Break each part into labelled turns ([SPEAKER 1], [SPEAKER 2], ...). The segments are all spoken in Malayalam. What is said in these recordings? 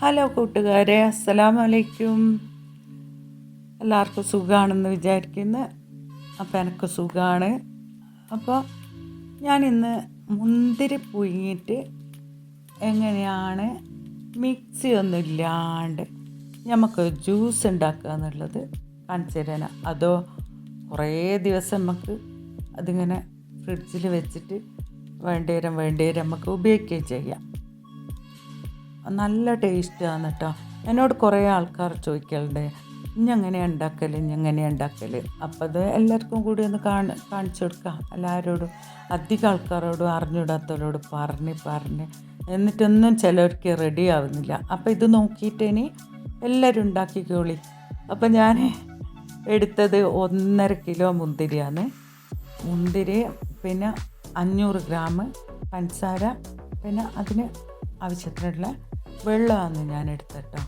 [SPEAKER 1] ഹലോ കൂട്ടുകാരെ അസ്സലാമു അലൈക്കും എല്ലാവർക്കും സുഖമാണെന്ന് വിചാരിക്കുന്നു. അപ്പോൾ എനിക്ക് സുഖമാണ് അപ്പോൾ ഞാനിന്ന് മുന്തിരി പുഴുങ്ങിയിട്ട് എങ്ങനെയാണ് മിക്സി ഒന്നും ഇല്ലാണ്ട് നമുക്ക് ജ്യൂസ് ഉണ്ടാക്കുക എന്നുള്ളത് കാണിച്ചു തരാനാ. അതോ കുറേ ദിവസം നമുക്ക് അതിങ്ങനെ ഫ്രിഡ്ജിൽ വെച്ചിട്ട് വേണ്ടേരം വേണ്ടേരം നമുക്ക് ഉപയോഗിക്കുകയും ചെയ്യാം. നല്ല ടേസ്റ്റാണ് കേട്ടോ എന്നോട് കുറേ ആൾക്കാർ ചോദിക്കലുണ്ട് ഇഞ്ഞെങ്ങനെ ഉണ്ടാക്കൽ ഇഞ്ഞെങ്ങനെ ഉണ്ടാക്കൽ അപ്പം അത് എല്ലാവർക്കും കൂടി ഒന്ന് കാണി കാണിച്ചു കൊടുക്കാം. എല്ലാവരോടും അധികം ആൾക്കാരോടും അറിഞ്ഞിടാത്തവരോട് പറഞ്ഞ് പറഞ്ഞ് എന്നിട്ടൊന്നും ചിലർക്ക് റെഡി ആവുന്നില്ല. അപ്പം ഇത് നോക്കിയിട്ട് ഇനി എല്ലാവരും ഉണ്ടാക്കിക്കോളി. അപ്പം ഞാൻ എടുത്തത് ഒന്നര കിലോ മുന്തിരിയാണ്. മുന്തിരി പിന്നെ അഞ്ഞൂറ് ഗ്രാം പഞ്ചസാര പിന്നെ അതിന് ആവശ്യത്തിനുള്ള വെള്ളമാണ് ഞാൻ എടുത്തിട്ടോ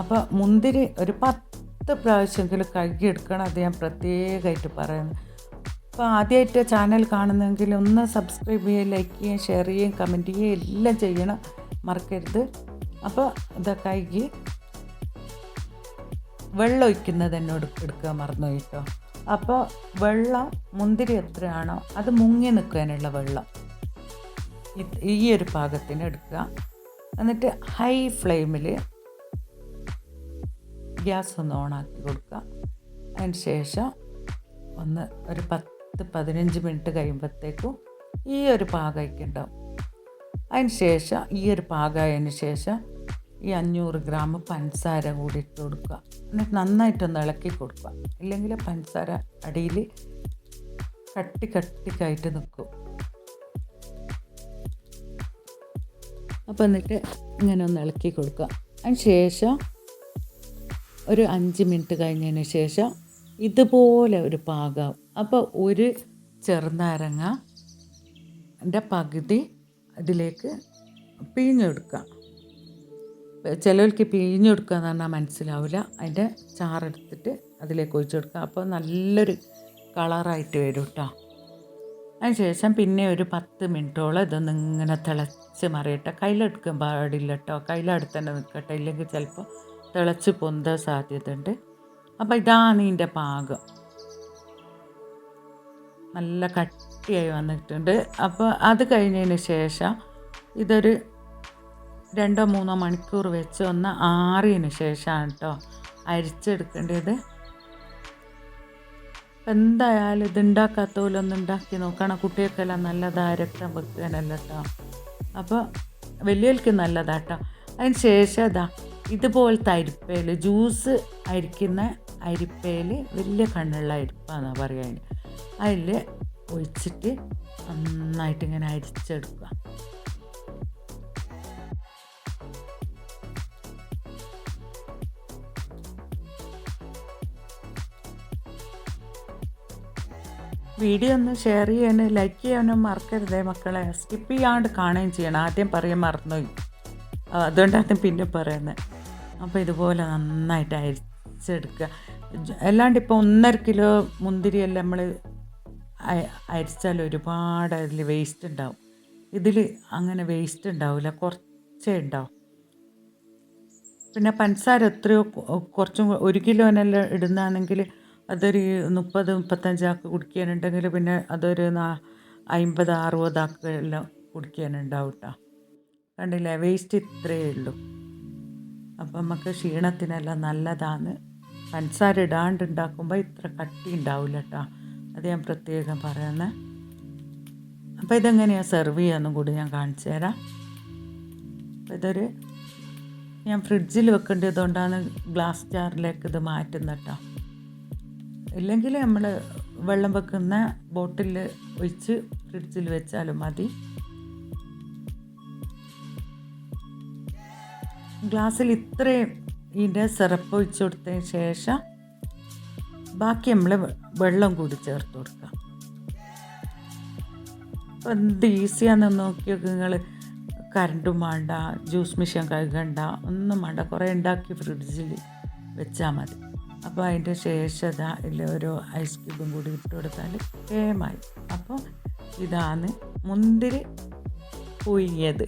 [SPEAKER 1] അപ്പോൾ മുന്തിരി ഒരു പത്ത് പ്രാവശ്യമെങ്കിലും കഴുകിയെടുക്കണം അത് ഞാൻ പ്രത്യേകമായിട്ട് പറയുന്നു. അപ്പോൾ ആദ്യമായിട്ട് ചാനൽ കാണുന്നെങ്കിൽ ഒന്ന് സബ്സ്ക്രൈബ് ചെയ്യുക ലൈക്ക് ചെയ്യുകയും ഷെയർ ചെയ്യുകയും കമന്റ് ചെയ്യുകയും എല്ലാം ചെയ്യണം. മറക്കരുത്. അപ്പോൾ ഇതാ കഴുകി. വെള്ളം ഒഴിക്കുന്നത് എന്നോട് എടുക്കുക മറന്നു കേട്ടോ. അപ്പോൾ വെള്ളം മുന്തിരി എത്രയാണോ അത് മുങ്ങി നിൽക്കാനുള്ള വെള്ളം. ഈ ഒരു പാകത്തിന് എടുക്കുക. എന്നിട്ട് ഹൈ ഫ്ലെയിമിൽ ഗ്യാസ് ഒന്ന് ഓണാക്കി കൊടുക്കുക. അതിന് ശേഷം ഒന്ന് ഒരു പത്ത് പതിനഞ്ച് മിനിറ്റ് കഴിയുമ്പോഴത്തേക്കും ഈ ഒരു പാകമായിട്ടുണ്ടാവും അതിന് ശേഷം ഈ ഒരു പാകമായതിന് ശേഷം ഈ അഞ്ഞൂറ് ഗ്രാം പഞ്ചസാര കൂടി ഇട്ട് കൊടുക്കുക. എന്നിട്ട് നന്നായിട്ടൊന്ന് ഇളക്കി കൊടുക്കുക. ഇല്ലെങ്കിൽ പഞ്ചസാര അടിയിൽ കട്ടി കട്ടിക്കായിട്ട് നിൽക്കും. അപ്പോൾ എന്നിട്ട് ഇങ്ങനെ ഒന്ന് ഇളക്കി കൊടുക്കുക. അതിന് ശേഷം ഒരു അഞ്ച് മിനിറ്റ് കഴിഞ്ഞതിന് ശേഷം ഇതുപോലെ ഒരു പാകം. അപ്പോൾ ഒരു ചെറുനാരങ്ങ എന്റെ പകുതി അതിലേക്ക് പിഴിഞ്ഞെടുക്കാം ചിലവർക്ക് പിഴിഞ്ഞെടുക്കുക എന്ന് പറഞ്ഞാൽ മനസ്സിലാവില്ല. അതിന്റെ ചാറെടുത്തിട്ട് അതിലേക്ക് ഒഴിച്ചു കൊടുക്കുക. അപ്പോൾ നല്ലൊരു കളറായിട്ട് വരും കേട്ടോ. അതിന് ശേഷം പിന്നെ ഒരു പത്ത് മിനിറ്റോളം ഇതൊന്ന് ഇങ്ങനെ തിളച്ച് മറിയട്ടെ കയ്യിലെടുക്കാൻ പാടില്ല കേട്ടോ കയ്യിലടുത്ത് തന്നെ നിൽക്കട്ടെ. ഇല്ലെങ്കിൽ ചിലപ്പോൾ തിളച്ച് പൊന്താൻ സാധ്യതയുണ്ട്. അപ്പോൾ ഇതാണ് ഇതിന്റെ പാകം. നല്ല കട്ടിയായി വന്നിട്ടുണ്ട്. അപ്പോൾ അത് കഴിഞ്ഞതിന് ശേഷം ഇതൊരു രണ്ടോ മൂന്നോ മണിക്കൂർ വെച്ച് ഒന്ന് ആറിയതിന് ശേഷമാണ് കേട്ടോ അരിച്ചെടുക്കേണ്ടത്. എന്തായാലും ഇത് ഉണ്ടാക്കാത്ത പോലെ ഒന്ന് ഉണ്ടാക്കി നോക്കണം. കുട്ടികൾക്കെല്ലാം നല്ലതാ രക്തം വെക്കാനല്ല കേട്ടോ അപ്പോൾ വലിയവർക്ക് നല്ലതാ കേട്ടോ അതിന് ശേഷം അതാ ഇതുപോലത്തെ അരിപ്പയിൽ ജ്യൂസ് അരിക്കുന്ന അരിപ്പയിൽ വലിയ കണ്ണുള്ള അരിപ്പാന്നാണ് പറയുക അതിൽ ഒഴിച്ചിട്ട് നന്നായിട്ട് ഇങ്ങനെ അരിച്ചെടുക്കുക. വീഡിയോ ഒന്ന് ഷെയർ ചെയ്യാനും ലൈക്ക് ചെയ്യാനും മറക്കരുതേ മക്കളെ. സ്കിപ്പ് ചെയ്യാണ്ട് കാണുകയും ചെയ്യണം. ആദ്യം പറയാൻ മറന്നുപോയി അതുകൊണ്ടാണ് പിന്നെ പറയുന്നത്. അപ്പോൾ ഇതുപോലെ നന്നായിട്ട് അരിച്ചെടുക്കുക. അല്ലാണ്ട് ഇപ്പോൾ ഒന്നര കിലോ മുന്തിരിയെല്ലാം നമ്മൾ അരിച്ചാൽ ഒരുപാട് അതിൽ വേസ്റ്റ് ഉണ്ടാവും. ഇതിൽ അങ്ങനെ വേസ്റ്റ് ഉണ്ടാവില്ല കുറച്ചേ ഉണ്ടാവും. പിന്നെ പഞ്ചസാര എത്രയോ കുറച്ചും ഒരു കിലോനെല്ലാം ഇടുന്നതാണെങ്കിൽ അതൊരു മുപ്പത് മുപ്പത്തഞ്ചാക്ക് കുടിക്കാനുണ്ടെങ്കിൽ പിന്നെ അതൊരു നാ അമ്പത് അറുപതാക്ക് എല്ലാം കുടിക്കാനുണ്ടാവും കേട്ടോ കണ്ടില്ലേ? വേസ്റ്റ് ഇത്രയേ ഉള്ളൂ. അപ്പം നമുക്ക് ക്ഷീണത്തിനെല്ലാം നല്ലതാണ്. പഞ്ചസാര ഇടാണ്ട് ഉണ്ടാക്കുമ്പോൾ ഇത്ര കട്ടി ഉണ്ടാവില്ല കേട്ടോ അത് ഞാൻ പ്രത്യേകം പറയുന്നത് അപ്പോൾ ഇതെങ്ങനെയാണ് സെർവ് ചെയ്യാമെന്നും കൂടി ഞാൻ കാണിച്ചു തരാം. അപ്പോൾ ഇതൊരു ഞാൻ ഫ്രിഡ്ജിൽ വെക്കേണ്ടതുകൊണ്ടാണ് ഗ്ലാസ് ജാറിലേക്ക് ഇത് മാറ്റുന്നത് കേട്ടോ ഇല്ലെങ്കിൽ നമ്മൾ വെള്ളം വെക്കുന്ന ബോട്ടിൽ ഒഴിച്ച് ഫ്രിഡ്ജിൽ വെച്ചാലും മതി. ഗ്ലാസ്സിൽ ഇത്രയും ഇതിന്റെ സിറപ്പ് ഒഴിച്ചു കൊടുത്തതിന് ശേഷം ബാക്കി നമ്മൾ വെള്ളം കൂടി ചേർത്ത് കൊടുക്കുക അപ്പോൾ എന്ത് ഈസിയാണെന്ന് നോക്കി വെക്കുക നിങ്ങൾ കറണ്ടും വേണ്ട ജ്യൂസ് മെഷീൻ കഴുകണ്ട ഒന്നും വേണ്ട. കുറേ ഉണ്ടാക്കി ഫ്രിഡ്ജിൽ വെച്ചാൽ മതി. അപ്പോൾ അതിന്റെ ശേഷം ഇല്ല ഒരു ഐസ് ക്യൂബും കൂടി ഇട്ട് കൊടുത്താൽ കേമായി. അപ്പോൾ ഇതാണ് മുന്തിരി പുഴുങ്ങിയത്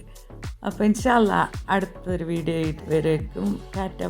[SPEAKER 1] അപ്പോൾ ഇൻഷാല്ല അടുത്തൊരു വീഡിയോ ആയിട്ട് വരേക്കും. ടാറ്റ